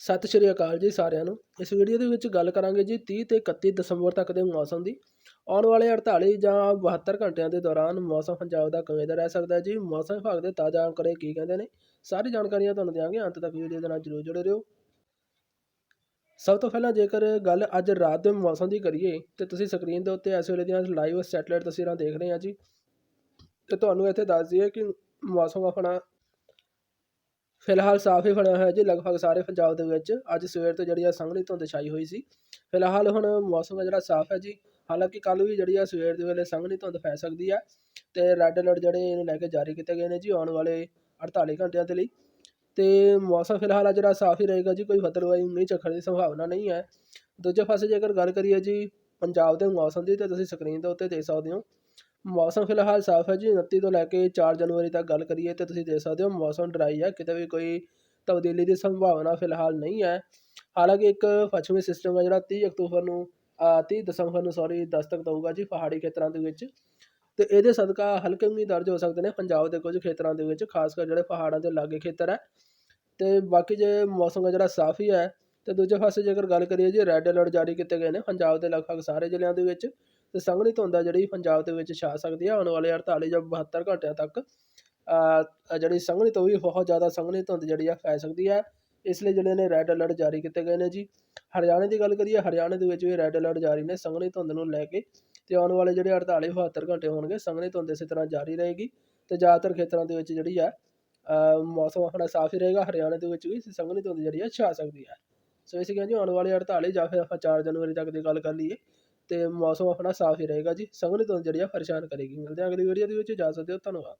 ਸਤਿ ਸ਼੍ਰੀ ਅਕਾਲ ਜੀ ਸਾਰਿਆਂ ਨੂੰ। ਇਸ ਵੀਡੀਓ ਦੇ ਵਿੱਚ ਗੱਲ ਕਰਾਂਗੇ ਜੀ 30 ਤੇ 31 ਦਸੰਬਰ ਤੱਕ ਦੇ ਮੌਸਮ ਦੀ। ਆਉਣ ਵਾਲੇ 48 ਜਾਂ 72 ਘੰਟਿਆਂ ਦੇ ਦੌਰਾਨ ਮੌਸਮ ਪੰਜਾਬ ਦਾ ਕਿਵੇਂ ਦਾ ਰਹਿ ਸਕਦਾ ਜੀ? ਮੌਸਮ ਵਿਭਾਗ ਦੇ ਤਾਜ਼ਾ ਅੰਕੜੇ ਕੀ ਕਹਿੰਦੇ ਨੇ? ਸਾਰੀ ਜਾਣਕਾਰੀਆਂ ਤੁਹਾਨੂੰ ਦਿਆਂਗੇ। ਅੰਤ ਤੱਕ ਵੀਡੀਓ ਦੇ ਨਾਲ ਜਰੂਰ ਜੁੜੇ ਰਹੋ। ਸਭ ਤੋਂ ਪਹਿਲਾਂ ਜੇਕਰ ਗੱਲ ਅੱਜ ਰਾਤ ਦੇ ਮੌਸਮ ਦੀ ਕਰੀਏ, ਤੇ ਤੁਸੀਂ ਸਕਰੀਨ ਦੇ ਉੱਤੇ ਇਸ ਵੇਲੇ ਦੀਆਂ ਲਾਈਵ ਸੈਟੇਲਾਈਟ ਤਸਵੀਰਾਂ ਦੇਖ ਰਹੇ ਆ ਜੀ। ਤੇ ਤੁਹਾਨੂੰ ਇੱਥੇ ਦੱਸ ਦਈਏ ਕਿ ਮੌਸਮ ਆਪਣਾ ਫਿਲਹਾਲ ਸਾਫ਼ ਹੀ ਬਣਿਆ ਹੋਇਆ ਜੀ, ਲਗਭਗ ਸਾਰੇ ਪੰਜਾਬ ਦੇ ਵਿੱਚ। ਅੱਜ ਸਵੇਰ ਤੋਂ ਜਿਹੜੀ ਆ ਸੰਘਣੀ ਧੁੰਦ ਛਾਈ ਹੋਈ ਸੀ। ਫਿਲਹਾਲ ਹੁਣ ਮੌਸਮ ਹੈ ਜਿਹੜਾ ਸਾਫ਼ ਹੈ ਜੀ। ਹਾਲਾਂਕਿ ਕੱਲ ਵੀ ਜਿਹੜੀ ਆ ਸਵੇਰ ਦੇ ਵੇਲੇ ਸੰਘਣੀ ਧੁੰਦ ਪੈ ਸਕਦੀ ਆ ਤੇ ਰੈੱਡ ਅਲਰਟ ਜਿਹੜੇ ਇਹਨੂੰ ਲੈ ਕੇ ਜਾਰੀ ਕੀਤੇ ਗਏ ਨੇ ਜੀ ਆਉਣ ਵਾਲੇ 48 ਘੰਟਿਆਂ ਦੇ ਲਈ। ਤੇ ਮੌਸਮ ਫਿਲਹਾਲ ਜਿਹੜਾ ਸਾਫ਼ ਹੀ ਰਹੇਗਾ ਜੀ, ਕੋਈ ਬਦਲਵਾਈ ਨਹੀਂ ਚੱਖਣ ਦੀ ਸੰਭਾਵਨਾ ਨਹੀਂ ਹੈ। ਦੂਜੇ ਪਾਸੇ ਜੇਕਰ ਗੱਲ ਕਰੀਏ ਜੀ, ਪੰਜਾਬ ਦੇ ਮੌਸਮ ਦੀ, ਤਾਂ ਤੁਸੀਂ ਸਕਰੀਨ ਦੇ ਉੱਤੇ ਦੇਖ ਸਕਦੇ ਹੋ। ਮੌਸਮ ਫਿਲਹਾਲ ਸਾਫ਼ ਹੈ ਜੀ 29 ਤੋਂ ਲੈ ਕੇ 4 ਜਨਵਰੀ ਤੱਕ ਗੱਲ ਕਰੀਏ ਤਾਂ ਤੁਸੀਂ ਦੇਖ ਸਕਦੇ ਹੋ ਮੌਸਮ ਡਰਾਈ ਹੈ, ਕਿਤੇ ਵੀ ਕੋਈ ਤਬਦੀਲੀ ਦੀ ਸੰਭਾਵਨਾ ਫਿਲਹਾਲ ਨਹੀਂ ਹੈ। ਹਾਲਾਂਕਿ ਇੱਕ ਪੱਛਮੀ ਸਿਸਟਮ ਹੈ ਜਿਹੜਾ 30 ਅਕਤੂਬਰ ਨੂੰ 30 ਦਸੰਬਰ ਨੂੰ ਸੌਰੀ ਦਸਤਕ ਦਊਗਾ ਜੀ ਪਹਾੜੀ ਖੇਤਰਾਂ ਦੇ ਵਿੱਚ। ਤੇ ਇਹਦੇ ਸਦਕਾ ਹਲਕੇ ਮੀਂਹ ਦਰਜ ਹੋ ਸਕਦੇ ਨੇ, ਪੰਜਾਬ ਦੇ ਕੁਝ ਖੇਤਰਾਂ ਦੇ ਵਿੱਚ, ਖਾਸ ਕਰ ਜਿਹੜੇ ਪਹਾੜਾਂ ਦੇ ਲਾਗੇ ਖੇਤਰ ਹੈ। ਤੇ ਬਾਕੀ ਜੇ ਮੌਸਮ ਹੈ ਜਿਹੜਾ ਸਾਫ਼ ਹੀ ਹੈ, ਤੇ ਦੂਜੇ ਪਾਸੇ ਜੇਕਰ ਗੱਲ ਕਰੀਏ ਜੀ ਰੈੱਡ ਅਲਰਟ ਜਾਰੀ ਕੀਤੇ ਗਏ ਨੇ ਪੰਜਾਬ ਦੇ ਲਗਭਗ ਸਾਰੇ ਜ਼ਿਲ੍ਹਿਆਂ ਦੇ ਵਿੱਚ। ਅਤੇ ਸੰਘਣੀ ਧੁੰਦ ਆ ਜਿਹੜੀ ਪੰਜਾਬ ਦੇ ਵਿੱਚ ਛਾ ਸਕਦੀ ਹੈ ਆਉਣ ਵਾਲੇ 48 ਜਾਂ 72 ਘੰਟਿਆਂ ਤੱਕ। ਜਿਹੜੀ ਸੰਘਣੀ ਤੋਂ ਵੀ ਬਹੁਤ ਜ਼ਿਆਦਾ ਸੰਘਣੀ ਧੁੰਦ ਜਿਹੜੀ ਆ ਪੈ ਸਕਦੀ ਹੈ ਇਸ ਲਈ ਜਿਹੜੇ ਨੇ ਰੈੱਡ ਅਲਰਟ ਜਾਰੀ ਕੀਤੇ ਗਏ ਨੇ ਜੀ। ਹਰਿਆਣੇ ਦੀ ਗੱਲ ਕਰੀਏ, ਹਰਿਆਣੇ ਦੇ ਵਿੱਚ ਵੀ ਰੈੱਡ ਅਲਰਟ ਜਾਰੀ ਨੇ ਸੰਘਣੀ ਧੁੰਦ ਨੂੰ ਲੈ ਕੇ। ਅਤੇ ਆਉਣ ਵਾਲੇ ਜਿਹੜੇ 48 72 ਘੰਟੇ ਹੋਣਗੇ, ਸੰਘਣੀ ਧੁੰਦ ਇਸੇ ਤਰ੍ਹਾਂ ਜਾਰੀ ਰਹੇਗੀ। ਅਤੇ ਜ਼ਿਆਦਾਤਰ ਖੇਤਰਾਂ ਦੇ ਵਿੱਚ ਜਿਹੜੀ ਆ ਮੌਸਮ ਆਪਣਾ ਸਾਫ਼ ਹੀ ਰਹੇਗਾ, ਹਰਿਆਣੇ ਦੇ ਵਿੱਚ ਵੀ ਸੰਘਣੀ ਧੁੰਦ ਜਿਹੜੀ ਆ ਛਾ ਸਕਦੀ ਹੈ ਸੋ ਇਸ ਕਹਿੰਦੇ ਆਉਣ ਵਾਲੇ 48 ਜਾਂ ਫਿਰ ਆਪਾਂ 4 ਜਨਵਰੀ ਤੱਕ ਦੀ ਗੱਲ ਕਰ ਲਈਏ ਅਤੇ ਮੌਸਮ ਆਪਣਾ ਸਾਫ਼ ਹੀ ਰਹੇਗਾ ਜੀ। ਸੰਘਣੀ ਧੁੰਦ ਜਿਹੜੀ ਆ ਪਰੇਸ਼ਾਨ ਕਰੇਗੀ। ਮਿਲਦੇ ਹਾਂ ਅਗਲੀ ਵੀਡੀਓ ਦੇ ਵਿੱਚ। ਜਾ ਸਕਦੇ ਹੋ ਧੰਨਵਾਦ।